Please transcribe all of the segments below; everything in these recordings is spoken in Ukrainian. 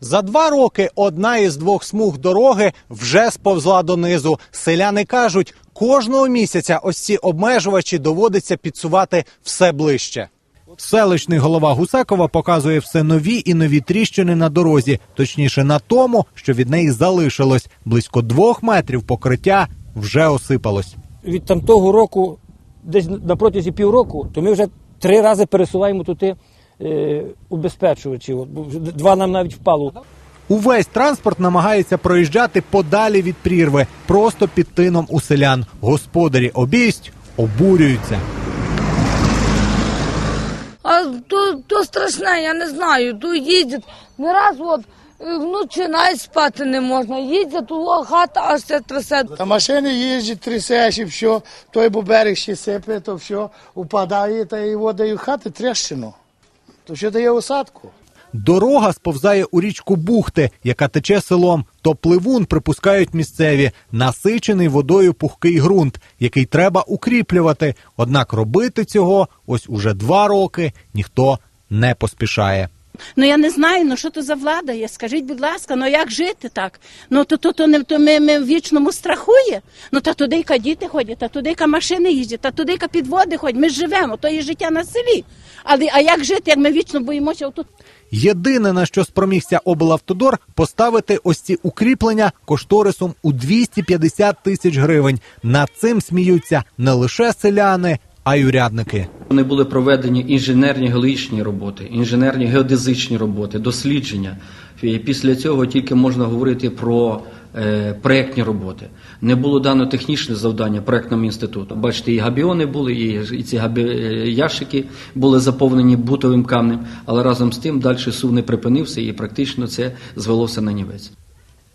За два роки одна із двох смуг дороги вже сповзла донизу. Селяни кажуть, кожного місяця ось ці обмежувачі доводиться підсувати все ближче. Селищний голова Гусакова показує все нові і нові тріщини на дорозі, точніше на тому, що від неї залишилось близько двох метрів покриття вже осипалось. від там того року, десь на протязі півроку, то ми вже три рази пересуваємо туди е, убезпечувачів. Два нам навіть впало. Увесь транспорт намагається проїжджати подалі від прірви, просто під тином у селян. Господарі обійсть обурюються. А то, то страшне, я не знаю. Тут їздять не раз от е, вночі навіть спати не можна. Їздять, то хата аж все трясе. Та машини їздять, трясеш і все, той бо берег ще сипе, то все упадає, та і вода і хати тріщину. То що дає осадку? Дорога сповзає у річку Бухти, яка тече селом. То пливун припускають місцеві, насичений водою пухкий ґрунт, який треба укріплювати. Однак робити цього ось уже два роки ніхто не поспішає. Ну я не знаю, ну що то за влада є. Скажіть, будь ласка, ну як жити так? Ну то, то, то, не то ми, ми в вічному страху є. Ну та туди-ка діти ходять, та туди-ка машини їздять, та туди-ка підводи ходять. Ми ж живемо, то є життя на селі. Але а як жити, як ми вічно боїмося тут? Єдине на що спромігся облавтодор поставити ось ці укріплення кошторисом у 250 тисяч гривень. Над цим сміються не лише селяни, а й урядники. Вони були проведені інженерні геологічні роботи, інженерні геодезичні роботи, дослідження. І після цього тільки можна говорити про е, проєктні роботи. Не було дано технічне завдання проєктному інституту. Бачите, і габіони були, і, і ці габі... е, ящики були заповнені бутовим камнем, але разом з тим далі сув не припинився і практично це звелося на нівець.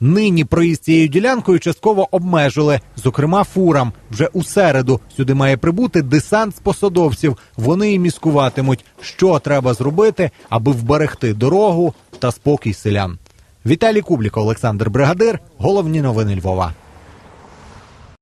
Нині проїзд цією ділянкою частково обмежили, зокрема фурам. Вже у середу сюди має прибути десант з посадовців. Вони і міскуватимуть, що треба зробити, аби вберегти дорогу та спокій селян. Віталій Кублік, Олександр Бригадир. Головні новини Львова.